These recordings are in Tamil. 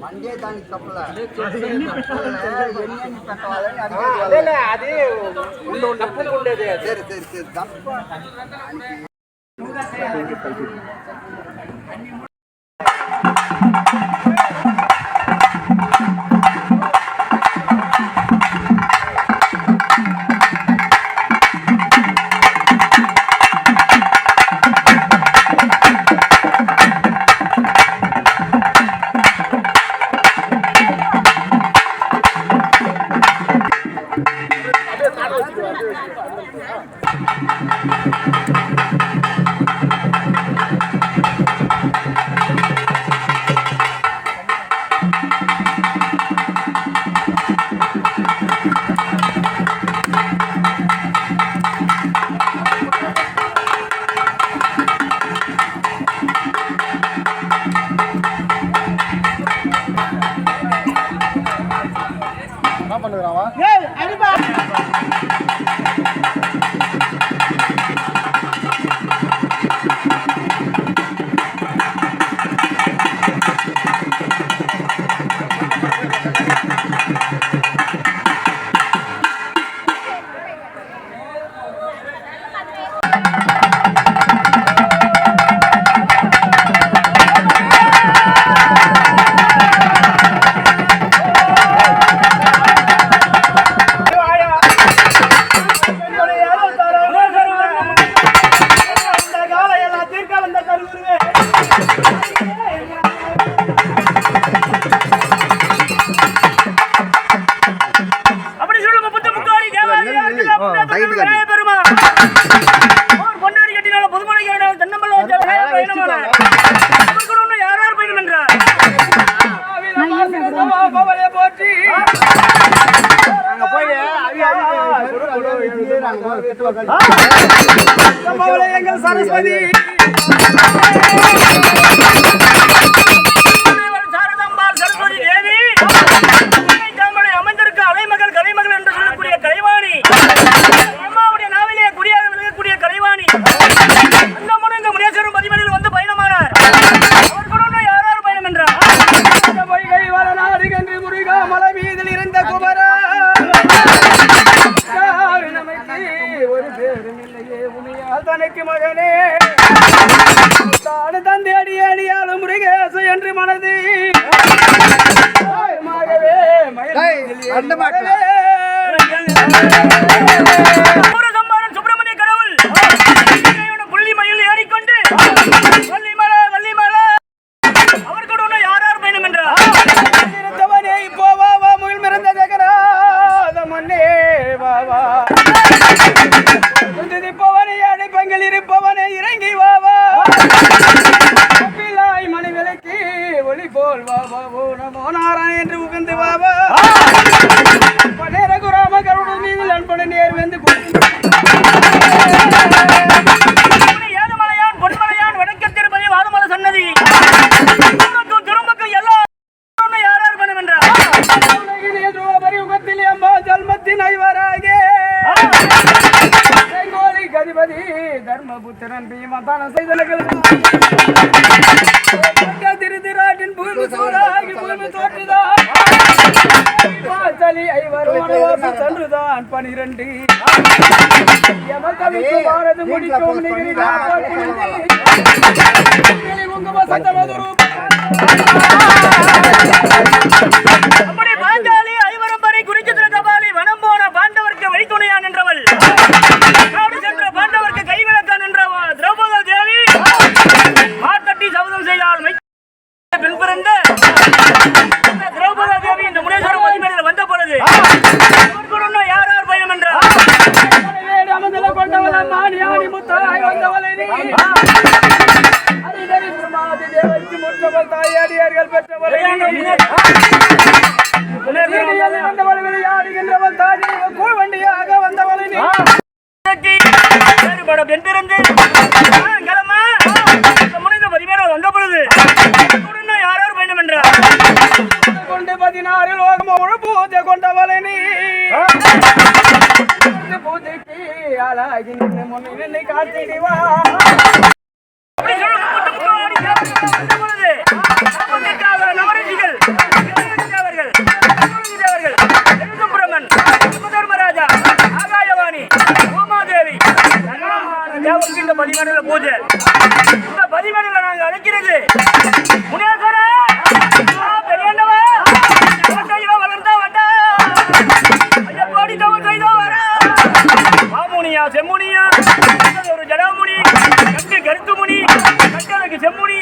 மண்டே தாண்டி தப்பல அது சரி சரி சரி தப்பு இருக்கிறான் எங்கள் சரஸ்வதி அந்த மாட்டில் நான் பனிரெண்டு. முடிக்கும் உங்க வசந்தமதுரூபம் மானி ஆணி முத்தாய் வந்தவளை நீ அதிதரித்து மாதி தேவருக்கு முற்றவர் தாயாரியார்கள் பெற்றவளை நீ வந்தவளை விளையாடுகின்றவள் தானே கூழ்வண்டியாக வந்தவளை நீ பெண் பிறந்து பூஜை. இந்த பதிமண்டல நாங்க அழைக்கிறது. முனேஸ்வரா, ஆ, பெரியண்ணவா, தவத்தையில ஐயப்பாடி மாமுனியா செம்முனியா ஒரு ஜடாமுனி கருத்துமுனி கட்டழகு செம்முனி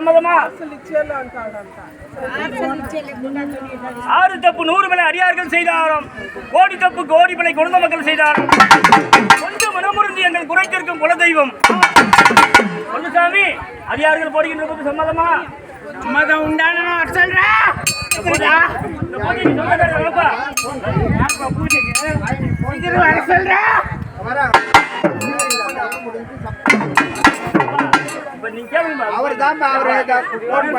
சம்மதமா ஆறு தப்பு நூறு மலை அடியார்கள் செய்தாராம் கோடி தப்பு கோடி மலை குழந்த மக்கள் செய்தாராம் கொஞ்சம் மனமுருந்து எங்கள் குறைத்திருக்கும் குலதெய்வம். சாமி அடியார்கள் போடுகின்ற போது சம்மதமா? சம்மதம் உண்டான சொல்ற இந்த இப்ப நீங்க கேளுங்க அவர் தான் ஃபோன்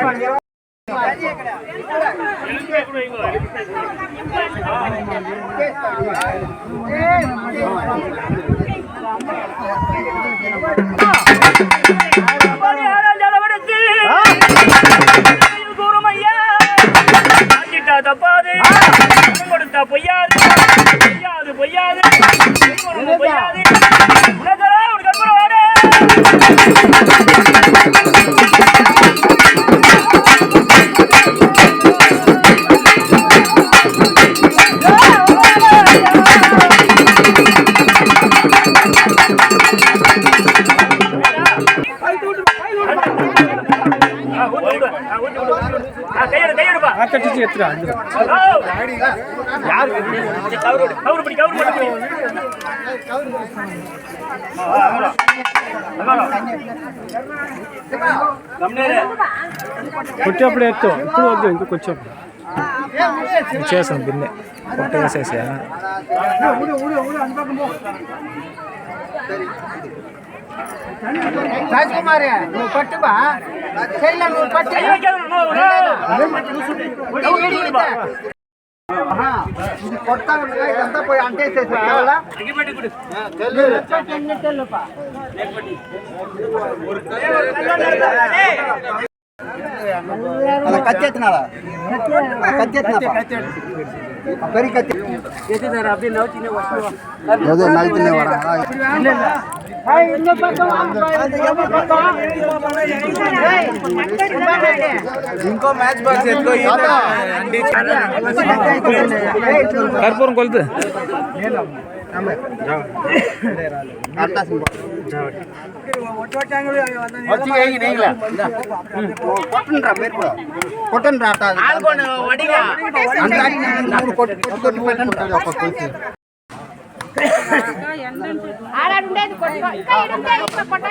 ஓ. கவுரு, கவுரு பிடி, கவுரு மட்டும் பிடி. ஆ, ஆ, அங்கடா. அங்கடா. గమనే కొట్టేప్పుడు ఎత్తు ఇప్పుడు వద్దు ఇంకో కొంచెం చేసాను బిన్నె కొట్ట వేసేసా ராஜ்குமார் నువ్వు పట్టుబా ఇది కొత్త ఇదంతా పోయి అంటేసేసి కేవలం అలా కత్తెత్తినారా కత్తెత్తినా పెరిగి కత్తి అదే నైతున్నాయి వాడా ఇంకో మ్యాచ్ బాక్స్ ఎత్తుకో కర్పూరం కొలుతు కొట్టండి ఆడుండేది కొట్ట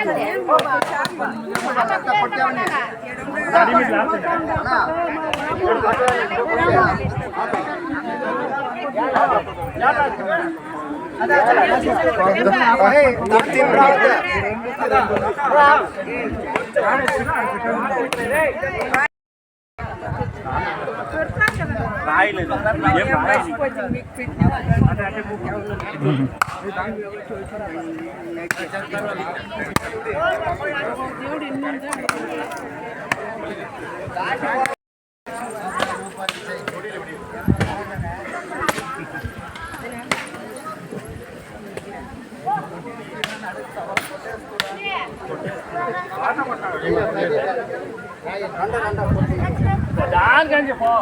రాయలేదు ఏం రాయలేదు కొట్టేస్తున్నా ஜார்கஞ்சி போ.